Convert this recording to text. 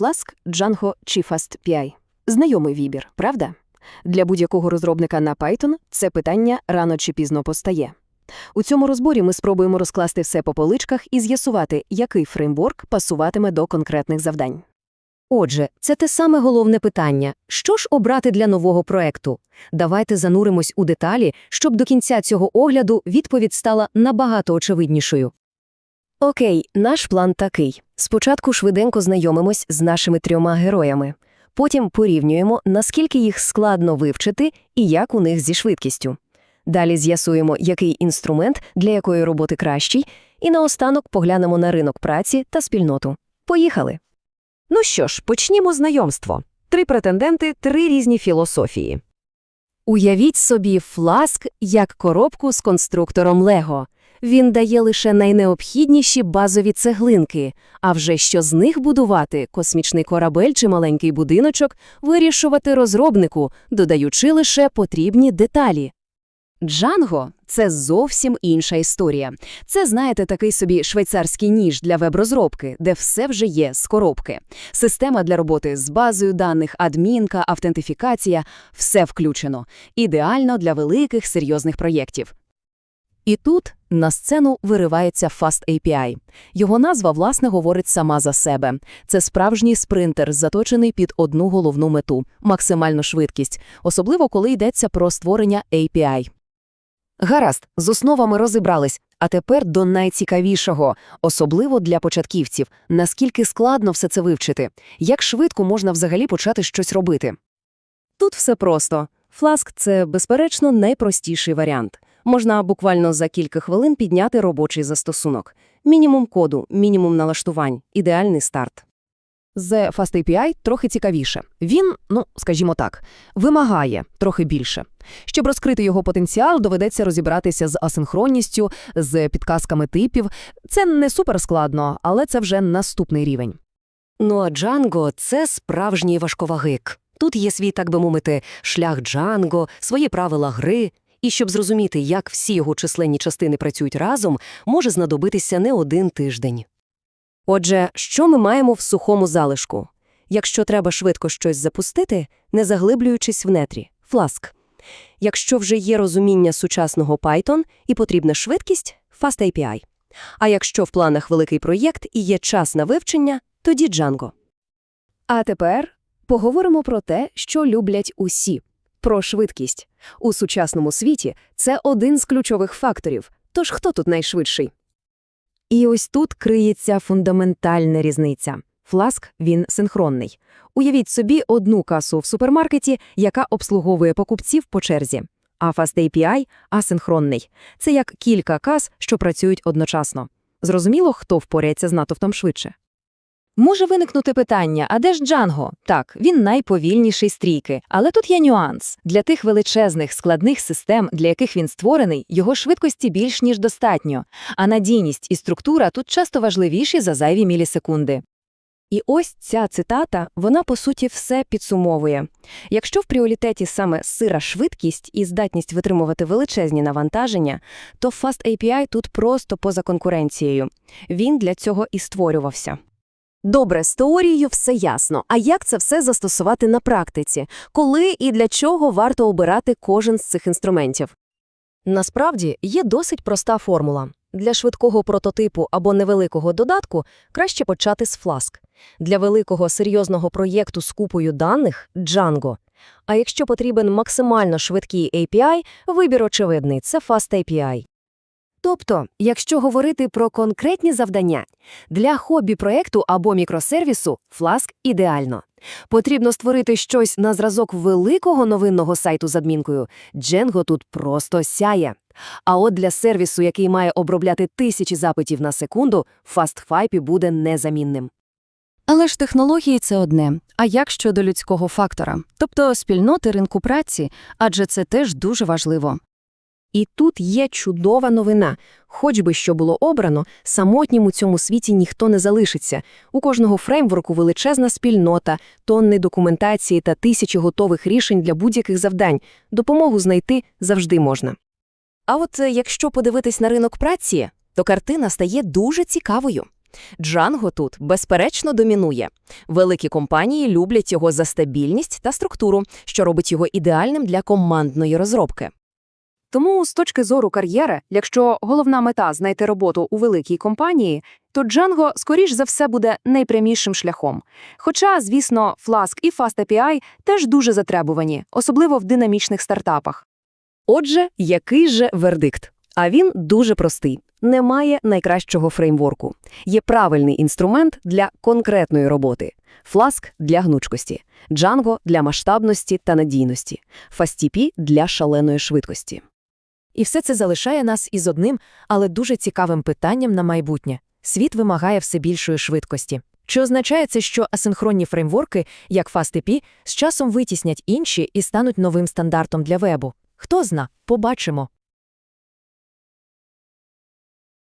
Flask, Django чи FastPI. Знайомий вибір, правда? Для будь-якого розробника на Python це питання рано чи пізно постає. У цьому розборі ми спробуємо розкласти все по поличках і з'ясувати, який фреймворк пасуватиме до конкретних завдань. Отже, це те саме головне питання. Що ж обрати для нового проекту? Давайте зануримось у деталі, щоб до кінця цього огляду відповідь стала набагато очевиднішою. Окей, наш план такий. Спочатку швиденько знайомимось з нашими трьома героями. Потім порівнюємо, наскільки їх складно вивчити і як у них зі швидкістю. Далі з'ясуємо, який інструмент для якої роботи кращий, і наостанок поглянемо на ринок праці та спільноту. Поїхали! Ну що ж, почнімо знайомство. Три претенденти, три різні філософії. Уявіть собі фласк як коробку з конструктором Лего. Він дає лише найнеобхідніші базові цеглинки, а вже що з них будувати космічний корабель чи маленький будиночок, вирішувати розробнику, додаючи лише потрібні деталі. Джанго це зовсім інша історія. Це, знаєте, такий собі швейцарський ніж для веб-розробки, де все вже є з коробки. Система для роботи з базою даних, адмінка, автентифікація – все включено. Ідеально для великих серйозних проєктів. І тут на сцену виривається Fast API. Його назва, власне, говорить сама за себе. Це справжній спринтер, заточений під одну головну мету – максимальну швидкість, особливо коли йдеться про створення API. Гаразд, з основами розібрались, а тепер до найцікавішого, особливо для початківців, наскільки складно все це вивчити, як швидко можна взагалі почати щось робити. Тут все просто. Flask – це, безперечно, найпростіший варіант. Можна буквально за кілька хвилин підняти робочий застосунок. Мінімум коду, мінімум налаштувань, ідеальний старт. З FastAPI трохи цікавіше. Він, ну, скажімо так, вимагає трохи більше. Щоб розкрити його потенціал, доведеться розібратися з асинхронністю, з підказками типів. Це не суперскладно, але це вже наступний рівень. Ну а Django – це справжній важковагик. Тут є свій, так би мовити, шлях Django, свої правила гри. І щоб зрозуміти, як всі його численні частини працюють разом, може знадобитися не один тиждень. Отже, що ми маємо в сухому залишку? Якщо треба швидко щось запустити, не заглиблюючись в нетрі – Flask. Якщо вже є розуміння сучасного Python і потрібна швидкість – FastAPI. А якщо в планах великий проєкт і є час на вивчення, тоді Django. А тепер поговоримо про те, що люблять усі – про швидкість. У сучасному світі це один з ключових факторів. Тож хто тут найшвидший? І ось тут криється фундаментальна різниця. Фласк – він синхронний. Уявіть собі одну касу в супермаркеті, яка обслуговує покупців по черзі. А FastAPI – асинхронний. Це як кілька кас, що працюють одночасно. Зрозуміло, хто впорається з натовпом швидше? Може виникнути питання, а де ж Джанго? Так, він найповільніший стрійки, але тут є нюанс. Для тих величезних складних систем, для яких він створений, його швидкості більш ніж достатньо, а надійність і структура тут часто важливіші за зайві мілісекунди. І ось ця цитата, вона по суті все підсумовує. Якщо в пріоритеті саме сира швидкість і здатність витримувати величезні навантаження, то FastAPI тут просто поза конкуренцією. Він для цього і створювався. Добре, з теорією все ясно. А як це все застосувати на практиці? Коли і для чого варто обирати кожен з цих інструментів? Насправді, є досить проста формула. Для швидкого прототипу або невеликого додатку краще почати з Flask. Для великого серйозного проєкту з купою даних – Django. А якщо потрібен максимально швидкий API, вибір очевидний – це FastAPI. Тобто, якщо говорити про конкретні завдання, для хобі-проєкту або мікросервісу Flask ідеально. Потрібно створити щось на зразок великого новинного сайту з адмінкою. Django тут просто сяє. А от для сервісу, який має обробляти тисячі запитів на секунду, FastFipe буде незамінним. Але ж технології – це одне. А як щодо людського фактора? Тобто спільноти ринку праці, адже це теж дуже важливо. І тут є чудова новина. Хоч би що було обрано, самотнім у цьому світі ніхто не залишиться. У кожного фреймворку величезна спільнота, тонни документації та тисячі готових рішень для будь-яких завдань. Допомогу знайти завжди можна. А от е, якщо подивитись на ринок праці, то картина стає дуже цікавою. Django тут, безперечно, домінує. Великі компанії люблять його за стабільність та структуру, що робить його ідеальним для командної розробки. Тому, з точки зору кар'єри, якщо головна мета знайти роботу у великій компанії, то Django, скоріш за все, буде найпрямішим шляхом. Хоча, звісно, Flask і FastAPI теж дуже затребувані, особливо в динамічних стартапах. Отже, який же вердикт? А він дуже простий. Немає найкращого фреймворку. Є правильний інструмент для конкретної роботи. Flask – для гнучкості, Django – для масштабності та надійності, FastAPI – для шаленої швидкості. І все це залишає нас із одним, але дуже цікавим питанням на майбутнє. Світ вимагає все більшої швидкості. Чи означає це, що асинхронні фреймворки, як FastAPI, з часом витіснять інші і стануть новим стандартом для вебу? Хто зна, побачимо.